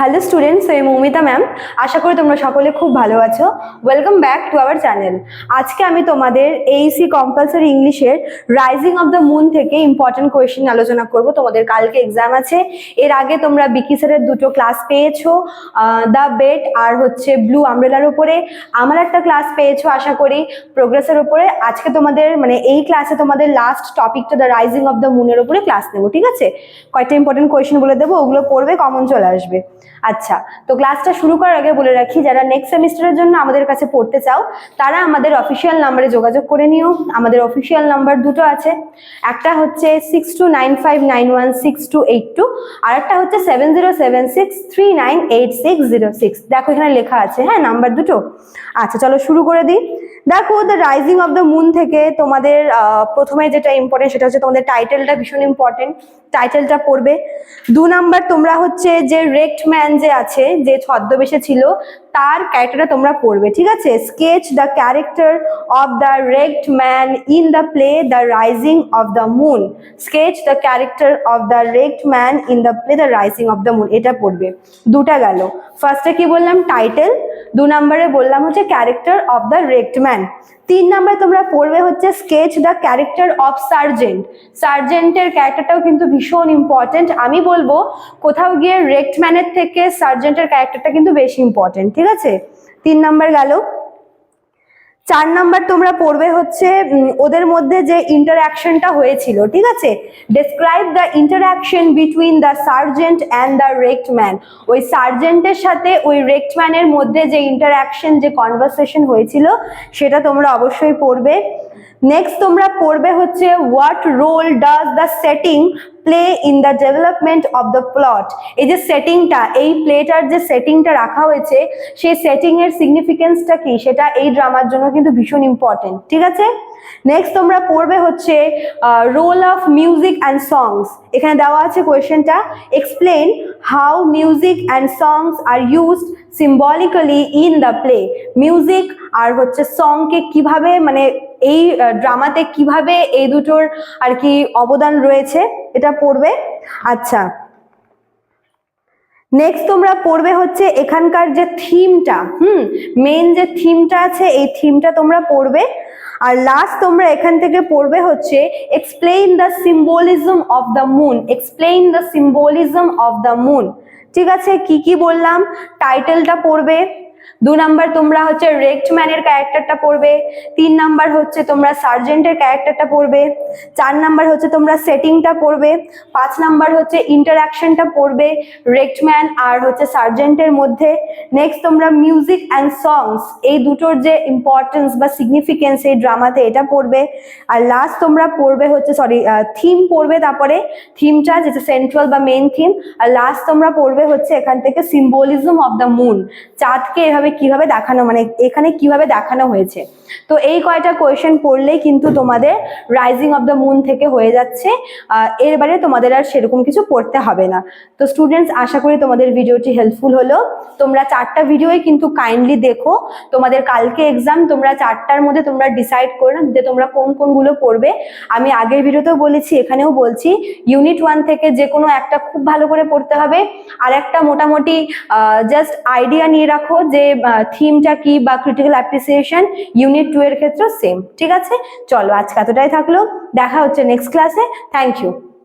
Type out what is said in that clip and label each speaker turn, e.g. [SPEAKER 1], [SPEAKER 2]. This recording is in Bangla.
[SPEAKER 1] হ্যালো স্টুডেন্টস আমি মৌমিতা ম্যাম আশা করি তোমরা সকলে খুব ভালো আছো। Welcome back to our channel আজকে আমি তোমাদের এইসি কম্পালসারি ইংলিশের রাইজিং অফ দ্য মুন থেকে ইম্পর্টেন্ট কোয়েশ্চেন আলোচনা করব। তোমাদের কালকে এক্সাম আছে। এর আগে তোমরা বিকি স্যারের দুটো ক্লাস পেয়েছ দ্য বেট আর হচ্ছে ব্লু আমব্রেলার উপরে। আমার একটা ক্লাস পেয়েছ, আশা করি প্রোগ্রেসের উপরে। আজকে তোমাদের মানে এই ক্লাসে তোমাদের লাস্ট টপিকটা দ্য রাইজিং অফ দ্য মুনের উপরে ক্লাস নেব, ঠিক আছে? কয়েকটা ইম্পর্টেন্ট কোয়েশ্চেন বলে দেবো, ওগুলো পড়বে কমন চলে আসবে। আচ্ছা তো ক্লাসটা শুরু করার আগে বলে রাখি, যারা নেক্সট সেমিস্টারের জন্য আমাদের কাছে পড়তে চাও, তারা আমাদের অফিসিয়াল নাম্বারে যোগাযোগ করে নিও। আমাদের অফিসিয়াল নাম্বার দুটো আছে, একটা হচ্ছে six two nine five nine one six two eight two আর একটা হচ্ছে seven zero seven six three nine eight six zero six দেখো এখানে লেখা আছে হ্যাঁ নাম্বার দুটো? আচ্ছা চলো শুরু করে দিই। দেখো the rising of the moon থেকে তোমাদের প্রথমে যেটা ইম্পর্টেন্ট সেটা হচ্ছে তোমাদের টাইটেলটা ভীষণ ইম্পর্টেন্ট টাইটেলটা পড়বে। দু নাম্বার তোমরা হচ্ছে যে রেক্ট ম্যান যে আছে, যে ছদ্মবেশে ছিল, তার ক্যারেক্টারটা তোমরা পড়বে, ঠিক আছে? Sketch the character of the ragged man in the play the rising of the moon sketch the character of the ragged man in the play the rising of the moon এটা পড়বে। দুটা গেল। ফার্স্টে কি বললাম? টাইটেল দু নম্বরে বললাম হচ্ছে character of the ragged man তিন নম্বরে তোমরা পড়বে হচ্ছে sketch the character of sergeant সার্জেন্টের ক্যারেক্টারটাও কিন্তু ভীষণ ইম্পর্টেন্ট আমি বলব, কোথাও গিয়ে রেক্ট ম্যানের থেকে সার্জেন্টের ক্যারেক্টারটা কিন্তু বেশি ইম্পর্টেন্ট ঠিক আছে? তিন নম্বর গেল। চার নাম্বার তোমরা পড়বে হচ্ছে ওদের মধ্যে যে ইন্টারাকশনটা হয়েছিল, ঠিক আছে? Describe the interaction between the sergeant and the ragged man ওই সার্জেন্টের সাথে ওই রেক্ট ম্যানের মধ্যে যে ইন্টারাকশন যে কনভারসেশন হয়েছিল, সেটা তোমরা অবশ্যই পড়বে। নেক্সট তোমরা পড়বে হচ্ছে what role does the setting play in the development of the plot এই যে সেটিংটা এই প্লেটার যে সেটিংটা রাখা হয়েছে, সেই সেটিং এর সিগনিফিকেন্সটা কি? সেটা এই ড্রামার জন্য কিন্তু ভীষণ ইম্পর্টেন্ট ঠিক আছে? নেক্সট তোমরা পড়বে হচ্ছে role of music and songs এখানে দেওয়া আছে কোয়েশ্চেনটা explain how music and songs are used symbolically in the play music আর হচ্ছে সংকে কীভাবে মানে এই ড্রামাতে কীভাবে এই দুটোর আর কি অবদান রয়েছে এটা পড়বে? আচ্ছা। নেক্সট তোমরা পড়বে হচ্ছে এখানকার যে থিমটা হুম মেন যে থিমটা আছে, এই থিমটা তোমরা পড়বে। আর লাস্ট তোমরা এখান থেকে পড়বে হচ্ছে explain the symbolism of the moon explain the symbolism of the moon ঠিক আছে? কি কি বললাম? টাইটেলটা পড়বে। দু নাম্বার তোমরা হচ্ছে রেক্ট ম্যানের ক্যারেক্টারটা পড়বে, তিন নাম্বার হচ্ছে তোমরা সার্জেন্টের ক্যারেক্টারটা পড়বে, চার নাম্বার হচ্ছে তোমরা সেটিংটা পড়বে, পাঁচ নাম্বার হচ্ছে ইন্টারাকশনটা পড়বে রেক্ট ম্যান আর হচ্ছে সার্জেন্টের মধ্যে। নেক্সট তোমরা মিউজিক অ্যান্ড সংস, এই দুটোর যে ইম্পর্টেন্স বা সিগনিফিকেন্স এই ড্রামাতে এটা পড়বে। আর লাস্ট তোমরা পড়বে হচ্ছে সরি থিম পড়বে তারপরে থিমটা যেটা সেন্ট্রাল বা মেন থিম আর লাস্ট তোমরা পড়বে হচ্ছে এখান থেকে সিম্বলিজম অফ দ্য মুন চাঁদকে এভাবে কীভাবে দেখানো মানে এখানে কীভাবে দেখানো হয়েছে? তো এই কয়টা কোয়েশ্চেন পড়লেই কিন্তু তোমাদের রাইজিং অফ দ্য মুন থেকে হয়ে যাচ্ছে। এরবারে তোমাদের আর সেরকম কিছু পড়তে হবে না। তো স্টুডেন্টস আশা করি তোমাদের ভিডিওটি হেল্পফুল হলো। তোমরা চারটা ভিডিওই কিন্তু কাইন্ডলি দেখো। তোমাদের কালকে এক্সাম তোমরা চারটার মধ্যে তোমরা ডিসাইড করে নাও যে তোমরা কোন কোনগুলো পড়বে। আমি আগের ভিডিওতেও বলেছি, এখানেও বলছি ইউনিট ওয়ান থেকে যে কোনো একটা খুব ভালো করে পড়তে হবে। আর একটা মোটামুটি জাস্ট আইডিয়া নিয়ে রাখো যে থিমটা কি বা ক্রিটিক্যাল অ্যাপ্রিসিয়েশন ইউনিট টু এর ক্ষেত্রে সেম ঠিক আছে? চলো আজকে এতটাই থাকল, দেখা হচ্ছে নেক্সট ক্লাসে থ্যাংক ইউ